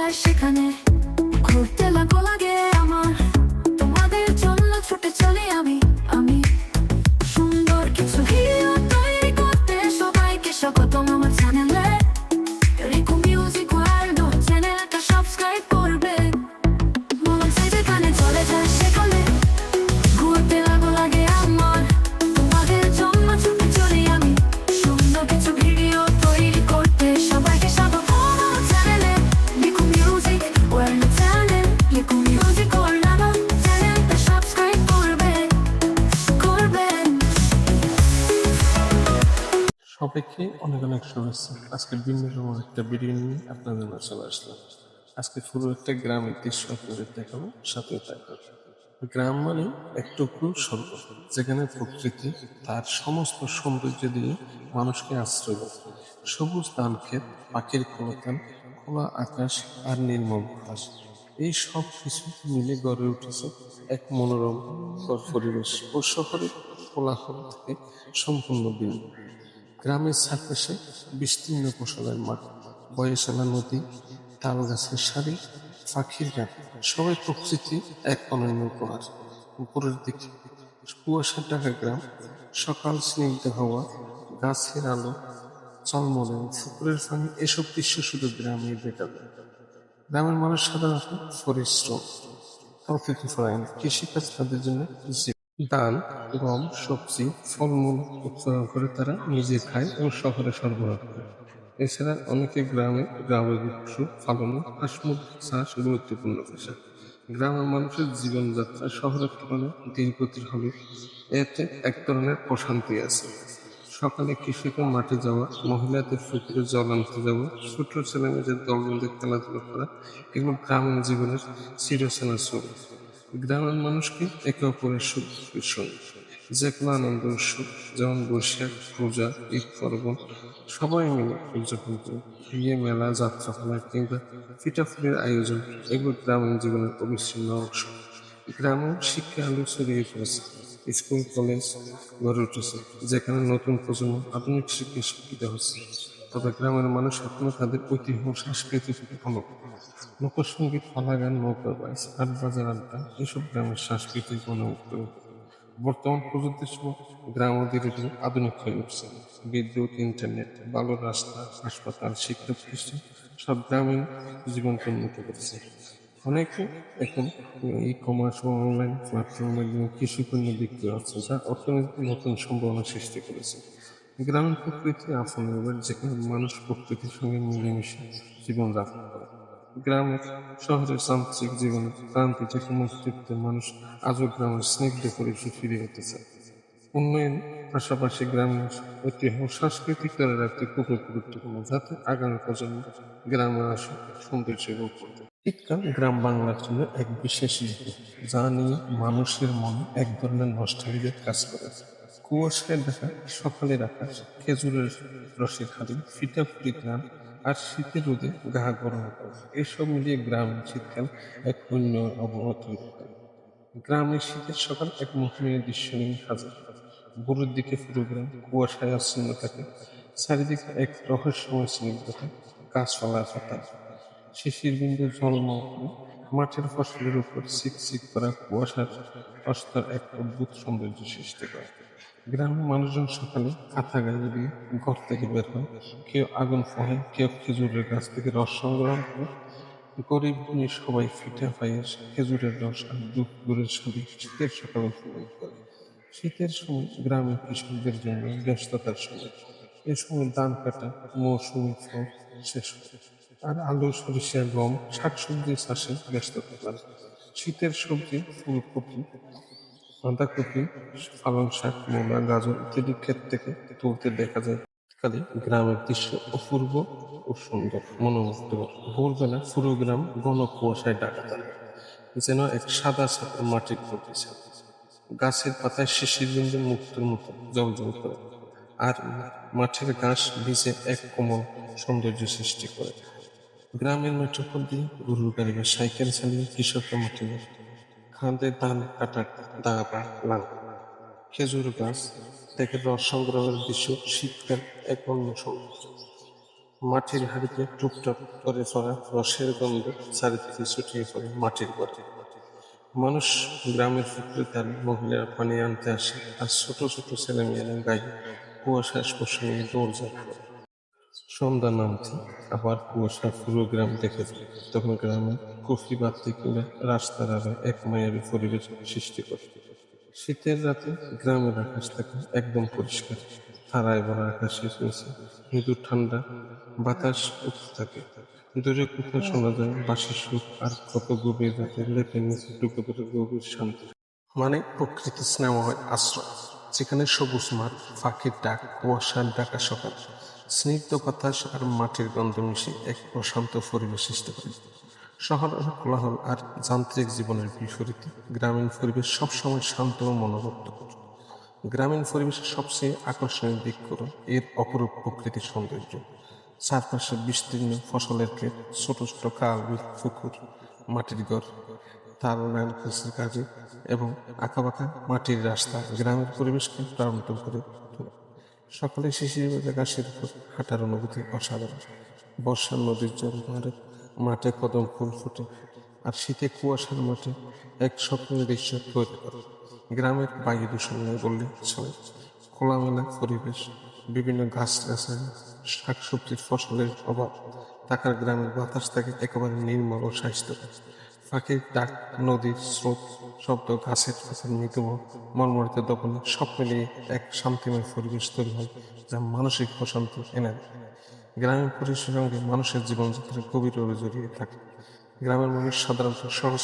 যায় সেখানে। ঘুরতে লাগো লাগে আমার। তোমাদের জন্য ছুটে চলি আমি। আমি সুন্দর কিছু ভিডিও তৈরি করতে সবাইকে স্বাগতম আমার চ্যানেলে সবাইকে অনেক অনেক শুভেচ্ছা। আজকে ভিন্ন রকম একটা ভিডিও নিয়ে আপনাদের মাঝে চলে আসলাম। আজকে পুরো একটা গ্রামের দৃশ্য আপনাদের দেখাবো, সাথে থাকবে গ্রাম মানে এক টুকরো স্বর্গ, যেখানে প্রকৃতি তার সমস্ত সৌন্দর্য দিয়ে মানুষকে আশ্রয় দেয়। সবুজ ধান ক্ষেত, পাখির কলতান খোলা আকাশ আর নির্মল ঘাস। এই সব কিছু মিলে গড়ে উঠেছে এক মনোরম পরিবেশ ও শহরের কোলাহল থেকে সম্পূর্ণ ভিন্ন। গ্রামের চারপাশে বিস্তীর্ণ ফসলের মাঠ বয়সালা নদী তাল গাছের সারি, পাখির গান সবাই প্রকৃতি এক অনন্য উপহার। উপরের দিকে কুয়াশা ঢাকা গ্রাম, সকাল স্নিগ্ধ হওয়া, গাছের আলো, চলমলে, পুকুরের পানি, এসব দৃশ্য শুধু দেখা যায় গ্রামের মানুষ সাধারণত পরিশ্রম প্রকৃতি পরায়ণ, কৃষিকাজ তাদের জন্য ধান গম, সবজি, ফলমূল উৎপাদন করে তারা নিজে খায় এবং শহরে সরবরাহ করে। এছাড়া অনেকে গ্রামে গ্রামের পশু পালন হাঁস মুরগি চাষ গুরুত্বপূর্ণ পেশা। গ্রামের মানুষের জীবনযাত্রা শহরের তুলনায় ধীরগতির হলে এতে এক ধরনের প্রশান্তি আছে। সকালে কৃষকের মাঠে যাওয়া, মহিলাদের পুকুরে জল আনতে যাওয়া, ছোট ছেলেমেয়েদের দলবন্ধে খেলাধুলা করা, এগুলো গ্রামীণ জীবনের চিরচেনা ছবি গ্রামের মানুষকে একে অপরের সুখ সঙ্গে যে কোনো আনন্দ উৎসব যেমন বৈশাখ, পূজা, ঈদ, পার্বণ, সবাই মিলে উদযাপন করে বিয়ে মেলা, যাত্রাপালা কিংবা পিঠাফুলির আয়োজন এগুলো গ্রামীণ জীবনের অবিচ্ছিন্ন অংশ। গ্রামের শিক্ষা আলো ছড়িয়ে পড়েছে। স্কুল, কলেজ গড়ে উঠেছে, যেখানে নতুন প্রজন্ম আধুনিক শিক্ষায় শিক্ষিত হচ্ছে। তবে গ্রামের মানুষ এখনও তাদের ঐতিহ্য সংস্কৃতি করে। লোকসঙ্গীত পালা গান নৌকা, বাইস হাট বাজার, আড্ডা, এসব গ্রামের সাংস্কৃতিক বর্তমান প্রযুক্তির সময় গ্রাম ধীরে ধীরে আধুনিক হয়ে উঠছে। বিদ্যুৎ, ইন্টারনেট ভালো রাস্তা, হাসপাতাল, শিক্ষা প্রতিষ্ঠান, সব গ্রামীণ জীবনকে উন্নত করেছে। অনেকে এখন ই কমার্স ও অনলাইন প্ল্যাটফর্মের মাধ্যমে কৃষি পণ্য বিক্রি হচ্ছে যা অর্থনীতির নতুন সম্ভাবনা সৃষ্টি করেছে। গ্রামীণ প্রকৃতি আপন এবার যেখানে মানুষ প্রকৃতির সঙ্গে মিলেমিশে জীবনযাপন করে। গ্রামের শহরের যান্ত্রিক জীবনে ক্রান্তি থেকে মুক্তিতে মানুষ আজও গ্রামের স্নিগ্ধ পরিবেশে ফিরে যেতে চায় উন্নয়ন পাশাপাশি গ্রামের ঐতিহ্য সাংস্কৃতিক ধরে রাখতে খুবই গুরুত্বপূর্ণ যাতে আগামী প্রজন্ম গ্রামের আসে সৌন্দর্য উপভোগ করতে শীতকাল গ্রাম বাংলার জন্য এক বিশেষ ঋতু যা নিয়ে মানুষের মনে এক ধরনের নষ্টালজির কাজ করে। কুয়াশায় দেখা সকালের আকাশ খেজুরের রসের খালি ফিটা ফুটি গ্রাম আর শীতের রোদে গা গরম এসব মিলিয়ে গ্রাম শীতকাল এক অন্য অবহত তৈরি গ্রামের শীতের সকাল এক মোহনীয় দৃশ্য নিয়ে হাজির। ভোরের দিকে পুরো গ্রাম কুয়াশায় আচ্ছন্ন থাকে। চারিদিকে এক রহস্যময় স্নিগ্ধতা গাছপালা পাতা শিশির বিন্দু জন্ম মাঠের ফসলের উপর চিকচিক করা কুয়াশার অস্তর এক অদ্ভুত সৌন্দর্য সৃষ্টি করে। গ্রামের মানুষজন সকালে কাঁথা গায়ে দিয়ে ঘর থেকে বের হয়। কেউ আগুন পোহায়, কেউ খেজুরের গাছ থেকে রস সংগ্রহ করে। গরিব গুণী সবাই ফিটা পায়েস খেজুরের রস আর দুধ গুড়ের সাথে শীতের সকালে উপভোগ করে। শীতের সময় গ্রামের কৃষকদের জন্য ব্যস্ততার সময়। এ সময় ধান কাটা, মৌসুমি ফল শেষ আর আলু, সরিষা, গম, শাকসবজি চাষে ব্যস্ততা শীতের সবজি, ফুলকপি বাঁধাকপি পালং শাক মূলা গাজর ইত্যাদি ক্ষেত থেকে তুলতে দেখা যায়। কালে গ্রামের দৃশ্য অপূর্ব ও সুন্দর। মনোমুগ্ধকর ভোরবেলা পুরো গ্রাম ঘন কুয়াশায় ঢাকা থাকে যেন এক সাদা সাদা মাটির প্রতিষ্ঠা গাছের পাতায় শিশির বিন্দু মুক্তর মতো জলজল করে। আর মাঠের ঘাস ভিজে এক কোমল সৌন্দর্য সৃষ্টি করে। গ্রামের মেট্রোপল দিয়ে গরুর গাড়ি বা সাইকেল চালিয়ে কৃষকরা মাঠে যায় খাঁদে ধান কাটার দাবা লাল খেজুর গাছ থেকে রস সংগ্রহের দৃশ্য, শীতকাল এক অন্য মাটির হাড়িতে টুপটাপ করে পড়া রসের গন্ধ চারিদিকে ছুটিয়ে পড়ে মাটির পথে মানুষ গ্রামের পুকুরে তার মহিলারা পানি আনতে আসে আর ছোট ছোট ছেলেমেয়েরা গায়ে কুয়াশা স্পর্শ নিয়ে দৌড়ঝাঁপ করে। সন্ধ্যা নামতে আবার কুয়াশা পুরো গ্রাম দেখে যায় তখন গ্রামে কফি বাতি কিংবা রাস্তার এক মায়াবী পরিবেশ সৃষ্টি করে। শীতের রাতে গ্রামের আকাশ থাকে একদম পরিষ্কার। তারায় ভরা আকাশের নিচে মৃদু ঠান্ডা। বাতাস উঠতে থাকে। দূরে কোথাও শোনা যায় বাঁশির সুখ আর কত গভীর রাতে লেপের নিচে ডুবে পড়ে গভীর শান্তি। মানে প্রকৃতি স্নেহ হয় আশ্রয়, যেখানে সবুজ মাঠ পাখির ডাক কুয়াশার ডাকা সকাল। স্নিগ্ধ বাতাস আর মাটির গন্ধ মিশে এক প্রশান্ত পরিবেশ সৃষ্টি করে। শহরের কোলাহল আর যান্ত্রিক জীবনের বিপরীতে গ্রামীণ পরিবেশ সবসময় শান্ত ও মনোরক্ত গ্রামীণ পরিবেশের সবচেয়ে আকর্ষণীয় দিক হল এর অপরূপ প্রকৃতির সৌন্দর্য। চারপাশে বিস্তীর্ণ ফসলের ক্ষেত, ছোট ছোট কাল, পুকুর, মাটির ঘর, তার লাইন গাছের কাজে এবং আঁকা আঁকাবাঁকা মাটির রাস্তা গ্রামের পরিবেশকে প্রাণবন্ত করে তোলে। সকালে শিশির গাছের উপর হাঁটার অনুভূতি অসাধারণ। বর্ষার নদীর জল মাঠে কদম ফুল ফুটে আর শীতে কুয়াশার মাঠে এক স্বপ্নের দৃশ্য তৈরি করে। গ্রামের বায়ু দূষণ নেই বললে চলে খোলামেলা পরিবেশ, বিভিন্ন গাছ গাছালি, শাকসবজির ফসলের অভাব টাকার গ্রামের বাতাস থাকে একেবারে নির্মল ও স্বাস্থ্যকর। পাখির ডাক, নদীর স্রোত, শব্দ, গাছের পাতার মৃদু মর্মরিত দপনে সব মিলিয়ে এক শান্তিময় পরিবেশ তৈরি হয় যা মানসিক প্রশান্তি এনে দেয়। গ্রামের পরিবেশের সঙ্গে মানুষের জীবনযাত্রা গভীরভাবে জড়িয়ে থাকে। গ্রামের মানুষ সাধারণত সহজ